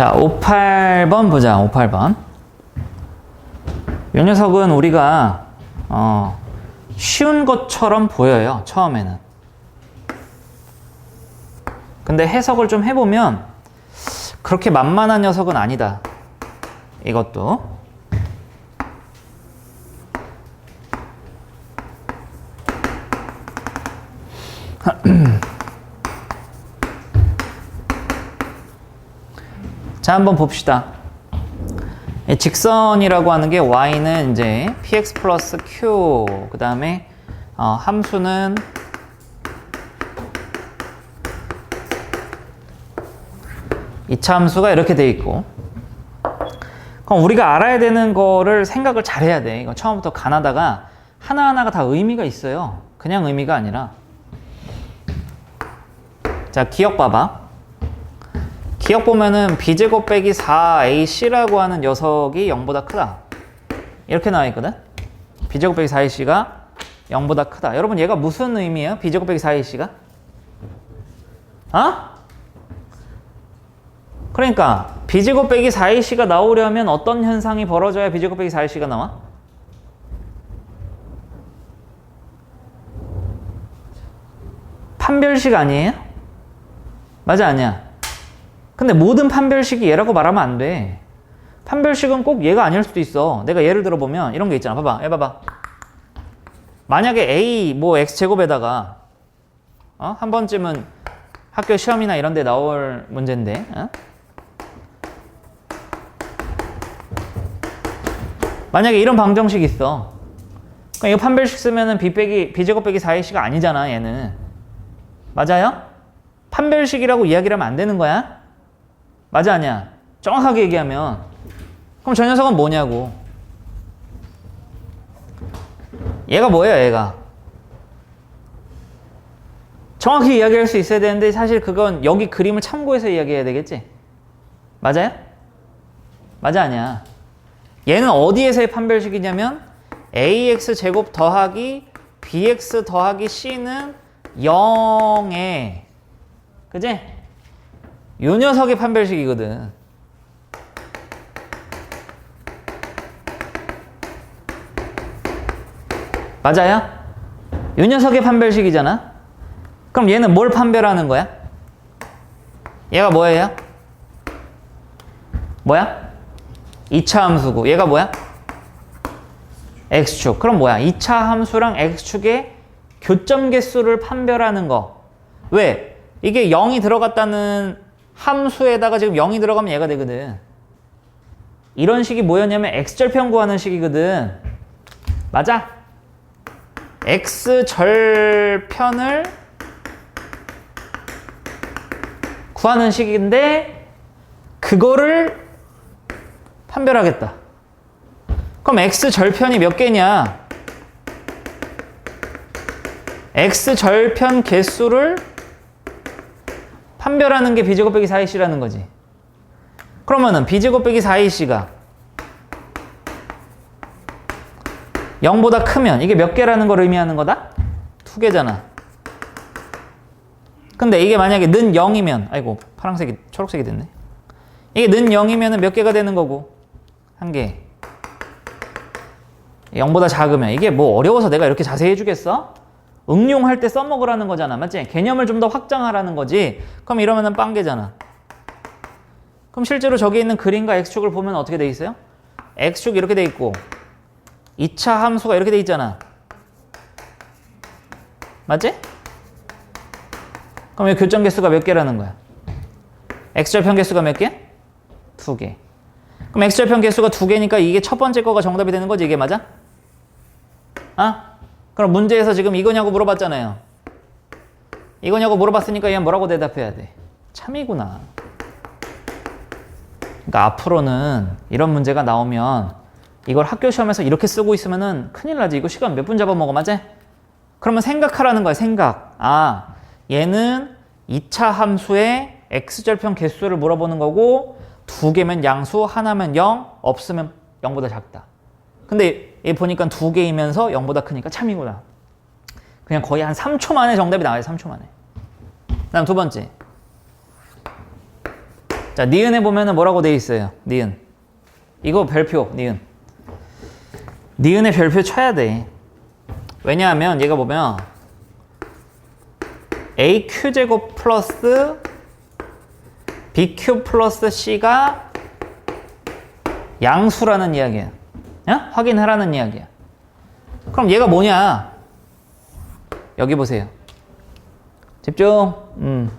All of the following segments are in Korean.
자, 58번 보자. 58번. 이 녀석은 우리가 어, 쉬운 것처럼 보여요. 처음에는. 근데 해석을 좀 해보면 그렇게 만만한 녀석은 아니다. 이것도. 자, 한번 봅시다. 이 직선이라고 하는 게 y는 이제 px 플러스 q 그 다음에 어, 함수는 이차 함수가 이렇게 돼 있고 그럼 우리가 알아야 되는 거를 생각을 잘 해야 돼. 이거 처음부터 가나다가 하나하나가 다 의미가 있어요. 그냥 의미가 아니라 자, 기억 봐봐. 기억 보면은 b제곱 빼기 4ac라고 하는 녀석이 0보다 크다. 이렇게 나와 있거든. b제곱 빼기 4ac가 0보다 크다. 여러분 얘가 무슨 의미예요? b제곱 빼기 4ac가? 어? 그러니까 b제곱 빼기 4ac가 나오려면 어떤 현상이 벌어져야 b제곱 빼기 4ac가 나와? 판별식 아니에요? 맞아 아니야? 근데 모든 판별식이 얘라고 말하면 안 돼. 판별식은 꼭 얘가 아닐 수도 있어. 내가 예를 들어 보면 이런 게 있잖아. 봐봐. 해봐봐. 만약에 a 뭐 x 제곱에다가 어? 한 번쯤은 학교 시험이나 이런 데 나올 문제인데 어? 만약에 이런 방정식 있어. 그럼 이거 판별식 쓰면은 b 빼기 b 제곱 빼기 4ac가 아니잖아. 얘는 맞아요? 판별식이라고 이야기를 하면 안 되는 거야? 맞아 아니야? 정확하게 얘기하면 그럼 저 녀석은 뭐냐고 얘가 뭐예요 얘가 정확히 이야기할 수 있어야 되는데 사실 그건 여기 그림을 참고해서 이야기해야 되겠지 맞아요? 맞아 아니야 얘는 어디에서의 판별식이냐면 ax 제곱 더하기 bx 더하기 c는 0에 그지? 요 녀석의 판별식이거든. 맞아요? 요 녀석의 판별식이잖아? 그럼 얘는 뭘 판별하는 거야? 얘가 뭐예요? 뭐야? 2차 함수고 얘가 뭐야? x축. 그럼 뭐야? 2차 함수랑 x축의 교점 개수를 판별하는 거. 왜? 이게 0이 들어갔다는 함수에다가 지금 0이 들어가면 얘가 되거든. 이런 식이 뭐였냐면 x절편 구하는 식이거든. 맞아? x절편을 구하는 식인데 그거를 판별하겠다. 그럼 x절편이 몇 개냐? x절편 개수를 판별하는 게 b제곱 빼기 4ac라는 거지. 그러면은 b제곱 빼기 4ac가 0보다 크면 이게 몇 개라는 걸 의미하는 거다? 두 개잖아. 근데 이게 만약에 는 0이면 아이고 파란색이 초록색이 됐네. 이게 는 0이면 몇 개가 되는 거고 한 개. 0보다 작으면 이게 뭐 어려워서 내가 이렇게 자세히 해주겠어? 응용할 때 써먹으라는 거잖아. 맞지? 개념을 좀 더 확장하라는 거지. 그럼 이러면은 빵개잖아. 그럼 실제로 저기 있는 그림과 x축을 보면 어떻게 돼 있어요? x축 이렇게 돼 있고 2차 함수가 이렇게 돼 있잖아. 맞지? 그럼 이 교점 개수가 몇 개라는 거야? x절편 개수가 몇 개? 두 개. 그럼 x절편 개수가 두 개니까 이게 첫 번째 거가 정답이 되는 거지 이게 맞아? 아? 그럼 문제에서 지금 이거냐고 물어봤잖아요. 이거냐고 물어봤으니까 얘 뭐라고 대답해야 돼? 참이구나. 그러니까 앞으로는 이런 문제가 나오면 이걸 학교 시험에서 이렇게 쓰고 있으면은 큰일 나지. 이거 시간 몇 분 잡아먹어, 맞지? 그러면 생각하라는 거야, 생각. 아, 얘는 2차 함수의 x절편 개수를 물어보는 거고 두 개면 양수, 하나면 0, 없으면 0보다 작다. 근데 얘 보니까 두 개이면서 0보다 크니까 참이구나. 그냥 거의 한 3초 만에 정답이 나와요. 3초 만에. 다음 두 번째. 자, 자, 니은에 보면은 뭐라고 돼 있어요? 니은. 이거 별표, 니은. 니은의 별표 쳐야 돼. 왜냐하면 얘가 보면 AQ제곱 플러스 BQ 플러스 C가 양수라는 이야기야. 야? 확인하라는 이야기야. 그럼 얘가 뭐냐? 여기 보세요. 집중. 음.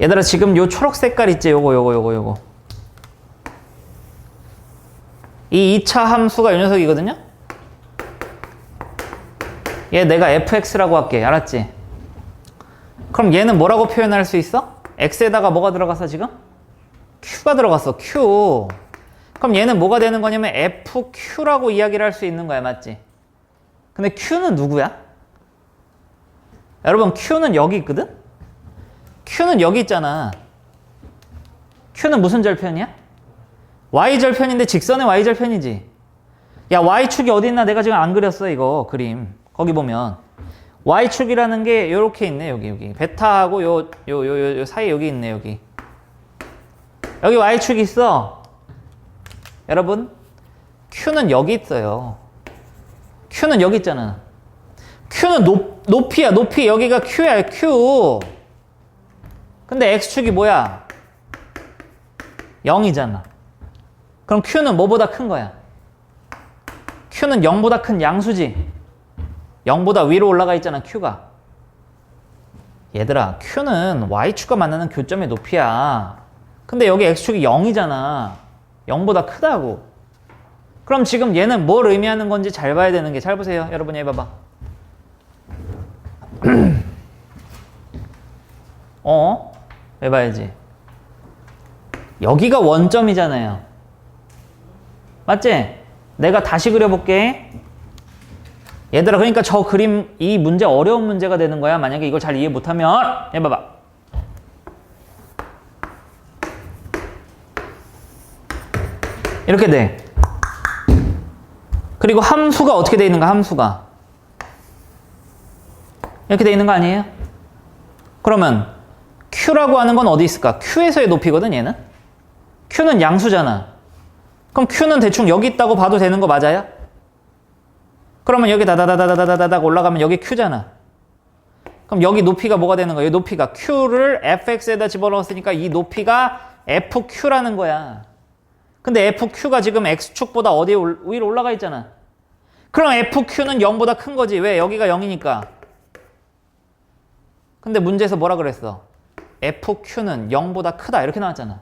얘들아 지금 요 초록 색깔 있지? 요거 요거 요거 요거. 이 2차 함수가 이 녀석이거든요. 얘 내가 fx라고 할게. 알았지? 그럼 얘는 뭐라고 표현할 수 있어? x에다가 뭐가 들어갔어 지금? q가 들어갔어. q. 그럼 얘는 뭐가 되는 거냐면 fq라고 이야기를 할 수 있는 거야. 맞지? 근데 q는 누구야? 여러분 q는 여기 있거든? q는 여기 있잖아. q는 무슨 절편이야? y절편인데 직선의 y절편이지. 야 y축이 어디 있나 내가 지금 안 그렸어 이거 그림. 거기 보면 y축이라는 게 이렇게 있네 여기 여기 베타하고 요 요 요 요 요 사이 여기 있네 여기. 여기 y축이 있어. 여러분 q는 여기 있어요. q는 여기 있잖아. q는 높, 높이야 높이 여기가 q야 q. 근데 x축이 뭐야? 0이잖아. 그럼 q는 뭐보다 큰 거야? q는 0보다 큰 양수지. 0보다 위로 올라가 있잖아, q가. 얘들아, q는 y축과 만나는 교점의 높이야. 근데 여기 x축이 0이잖아. 0보다 크다고. 그럼 지금 얘는 뭘 의미하는 건지 잘 봐야 되는 게 잘 보세요. 여러분 얘 봐봐. 어? 왜 봐야지? 여기가 원점이잖아요. 맞지? 내가 다시 그려볼게. 얘들아, 그러니까 저 그림, 이 문제 어려운 문제가 되는 거야. 만약에 이걸 잘 이해 못하면, 해봐봐. 이렇게 돼. 그리고 함수가 어떻게 돼 있는가, 함수가. 이렇게 돼 있는 거 아니에요? 그러면 Q라고 하는 건 어디 있을까? Q에서의 높이거든, 얘는. Q는 양수잖아. 그럼 Q는 대충 여기 있다고 봐도 되는 거 맞아요? 그러면 여기 다다다다다다다닥 올라가면 여기 Q잖아. 그럼 여기 높이가 뭐가 되는 거야? 이 높이가 Q를 fx에다 집어넣었으니까 이 높이가 fq라는 거야. 근데 fq가 지금 x축보다 어디에 올, 위로 올라가 있잖아. 그럼 fq는 0보다 큰 거지. 왜? 여기가 0이니까. 근데 문제에서 뭐라 그랬어? fq는 0보다 크다. 이렇게 나왔잖아.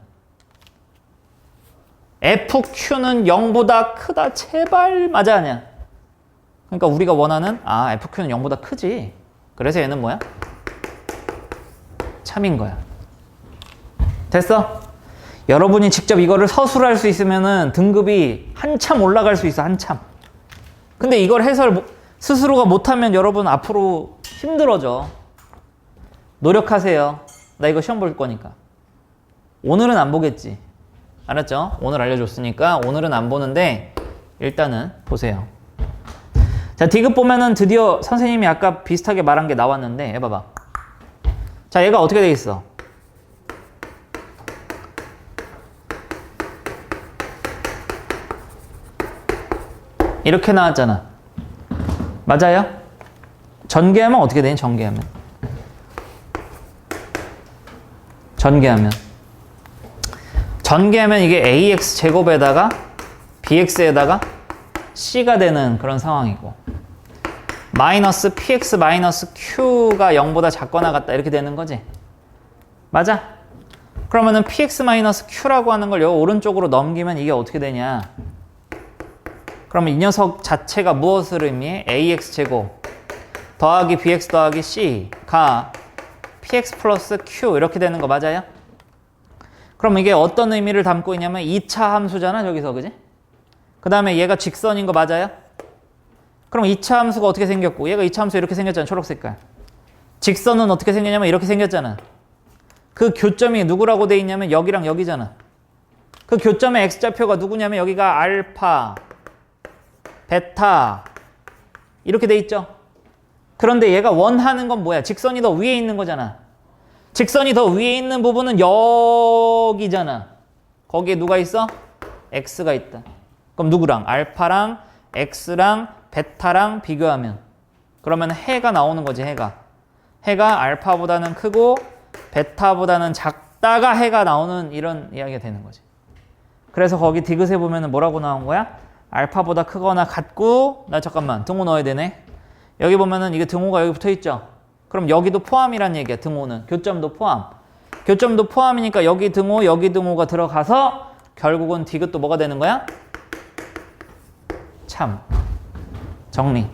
fq는 0보다 크다. 제발 맞아 아니야? 그러니까 우리가 원하는 아 fq는 0보다 크지. 그래서 얘는 뭐야? 참인 거야. 됐어? 여러분이 직접 이거를 서술할 수 있으면은 등급이 한참 올라갈 수 있어. 한참. 근데 이걸 해설 못- 스스로가 못하면 여러분 앞으로 힘들어져. 노력하세요. 나 이거 시험 볼 거니까. 오늘은 안 보겠지. 알았죠? 오늘 알려줬으니까 오늘은 안 보는데 일단은 보세요. 자, 디귿 보면은 드디어 선생님이 아까 비슷하게 말한 게 나왔는데 해봐봐. 자, 얘가 어떻게 돼 있어? 이렇게 나왔잖아. 맞아요? 전개하면 어떻게 되니? 전개하면. 전개하면. 전개하면 이게 ax 제곱에다가 bx에다가 c가 되는 그런 상황이고 마이너스 px 마이너스 q가 0보다 작거나 같다 이렇게 되는 거지 맞아? 그러면은 px 마이너스 q라고 하는 걸 여기 오른쪽으로 넘기면 이게 어떻게 되냐 그러면 이 녀석 자체가 무엇을 의미해? ax 제곱 더하기 bx 더하기 c가 px 플러스 q 이렇게 되는 거 맞아요? 그럼 이게 어떤 의미를 담고 있냐면 2차 함수잖아 저기서 그지? 그 다음에 얘가 직선인 거 맞아요? 그럼 2차 함수가 어떻게 생겼고 얘가 2차 함수 이렇게 생겼잖아 초록 색깔 직선은 어떻게 생겼냐면 이렇게 생겼잖아 그 교점이 누구라고 돼 있냐면 여기랑 여기잖아 그 교점의 x좌표가 누구냐면 여기가 알파 베타 이렇게 돼 있죠 그런데 얘가 원하는 건 뭐야 직선이 더 위에 있는 거잖아 직선이 더 위에 있는 부분은 여기잖아. 거기에 누가 있어? x가 있다. 그럼 누구랑? 알파랑 x랑 베타랑 비교하면 그러면 해가 나오는 거지 해가. 해가 알파보다는 크고 베타보다는 작다가 해가 나오는 이런 이야기가 되는 거지. 그래서 거기 디귿에 보면은 뭐라고 나온 거야? 알파보다 크거나 같고 나 잠깐만 등호 넣어야 되네. 여기 보면은 이게 등호가 여기 붙어 있죠. 그럼 여기도 포함이란 얘기야. 등호는 교점도 포함. 교점도 포함이니까 여기 등호 여기 등호가 들어가서 결국은 디귿도 뭐가 되는 거야? 참 정리.